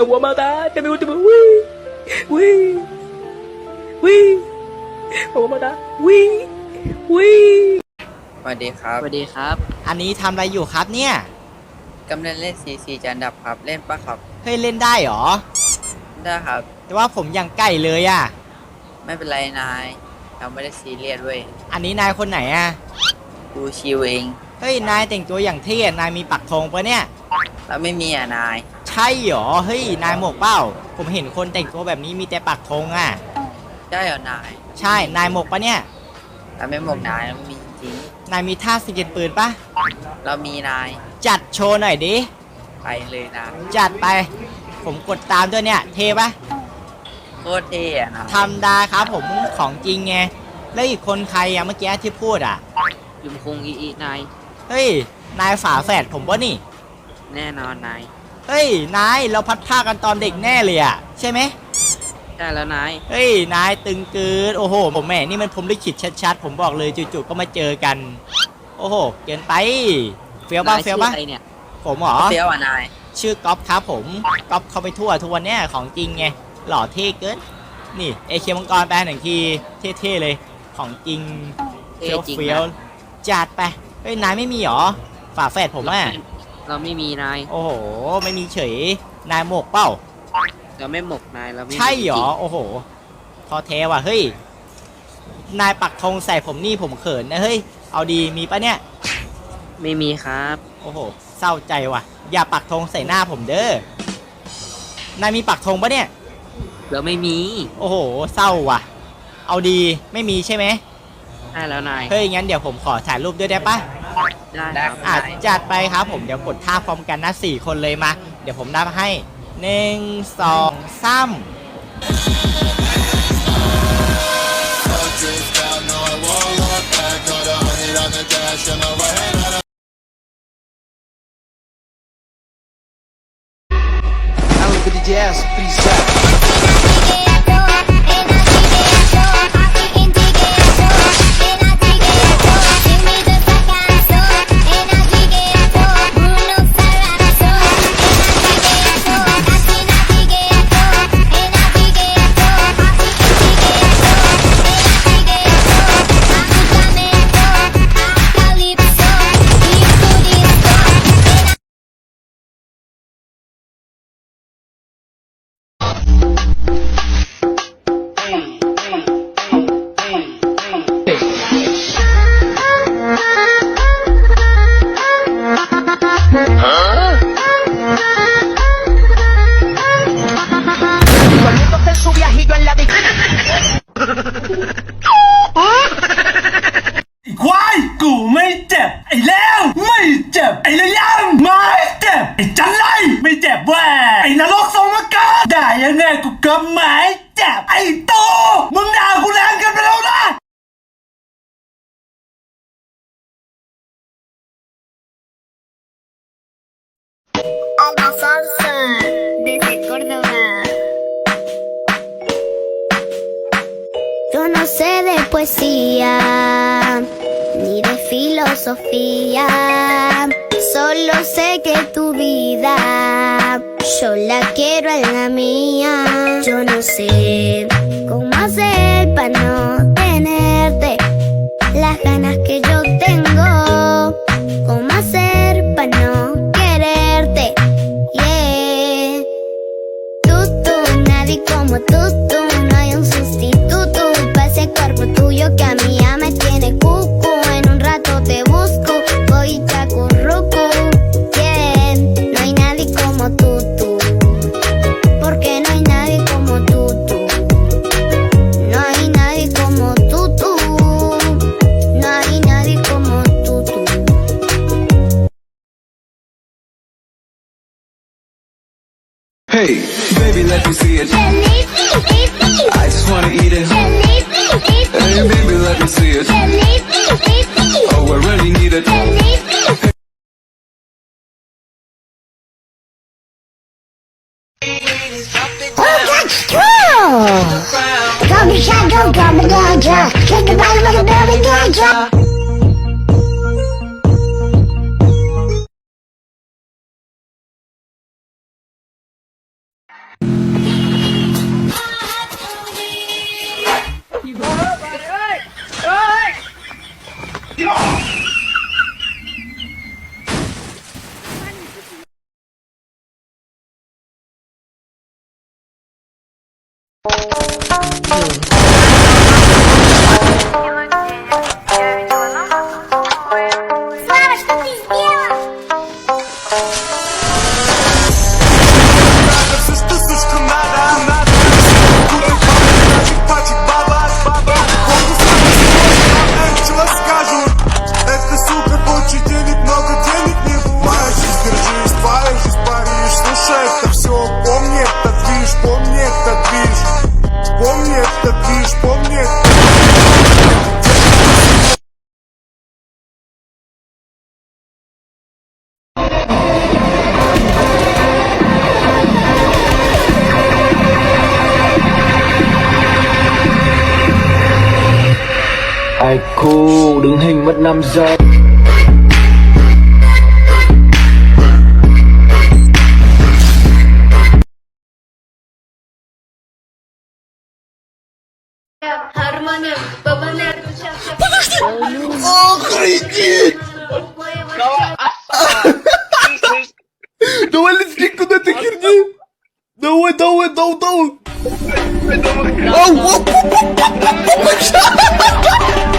me voy a matar, que me último. Uy, uy, uy. Me voy a matar. Uy, uy. สวัสดีครับสวัสดีครับ อันนี้ทำอะไรอยู่ครับเนี่ย กำลังเล่นซีซีจันดับครับ เล่นปะครับ เฮ้ยเล่นได้เหรอ ได้ครับ แต่ว่าผมยังใกล้เลยอะไม่เป็นไรนาย เราไม่ได้ซีเรียสเว้ย อันนี้นายคนไหนอะกูชิวเอง เฮ้ยนายแต่งตัวอย่างเท่ นายมีปักธงปะเนี่ย เราไม่มีอะนาย ใช่เหรอ เฮ้ย นายหมวกเป้า ผมเห็นคนแต่งตัวแบบนี้มีแต่ปักธงอะได้เหรอนายใช่ นายหมวกปะเนี่ย เราไม่หมกนายเราไม่มีจริงนายมีท่าสเก็ตปืนปะเรามีนายจัดโชว์หน่อยดิ ไปเลยนายจัดไป ผมกดตามด้วยเนี่ย เท่ปะโคตรเท่อะนายธรรมดาครับผมของจริงไง แล้วอีกคนใครอะเมื่อกี้ที่พูดอะยุมคุงอีอีนายเฮ้ย นายฝาแฝดผมปะนี่ แน่นอนนาย เฮ้ย นาย เราพัดผ้ากันตอนเด็กแน่เลยอะใช่ไหม ใช่แล้วนาย เฮ้ย นายตึงเกินโอ้โห ผมแหม่นี่มันผมลิขิตชัดๆ ผมบอกเลยจู่ๆก็มาเจอกัน โอ้โห เกินไป เฟี้ยวบ้างนายเฟี้ยวชื่อบ้างอะไรเนี่ยผมเหรอ เฟี้ยวอะนาย ชื่อก๊อฟครับผม ก๊อฟเข้าไปทั่วทุกวันเนี้ยของจริงไง หล่อเท่เกิน นี่เอเคมังกรแปลหนึ่งที เท่ๆเลย ของจริงเท่เฟี้ยวจริงเฟี้ยวนะจัดไป เฮ้ย นายไม่มีเหรอ ฝาแฝดผมอะ เราไม่มีนายโอ้โห ไม่มีเฉย นายหมกเป้า เราไม่หมกนายเราไม่มีใช่เหรอ จงโอ้โหทอแท้ว่ะ เฮ้ย นายปักธงใส่ผมนี่ผมเขินนะเฮ้ย เอาดีมีปะเนี่ย ไม่มีครับ โอ้โห เศร้าใจว่ะ อย่าปักธงใส่หน้าผมเด้อ นายมีปักธงปะเนี่ย เราไม่มีโอ้โห เศร้าว่ะ เอาดี ไม่มีใช่ไหมใช่แล้วนาย เฮ้ย งั้นเดี๋ยวผมขอถ่ายรูปด้วยได้ปะ ได้ได้ครับ อะจัดไปครับผมเดี๋ยวกดท่าพร้อมกันนะสี่คนเลยมา เดี๋ยวผมนับให้หนึ่งสองสามคว Alba Salsa desde Córdoba. Yo no sé de poesía ni de filosofía. Solo sé que tu vida yo la quiero en la mía. Yo no sé cómo hacer para no tenerte las ganas que yo Hey, baby, let me see it. I just wanna eat it. Hey, baby, let me see it. Oh, I really need it. Gummy shadow, gummy ganja. Take the bite like a berry ganja. Слава, что ты сделал? Ai cô đứng hình mất 5 giây Давай летит куда-то херни! Давай, давай, давай, давай! Ау, ау, ау, ау, ау, ау, ау,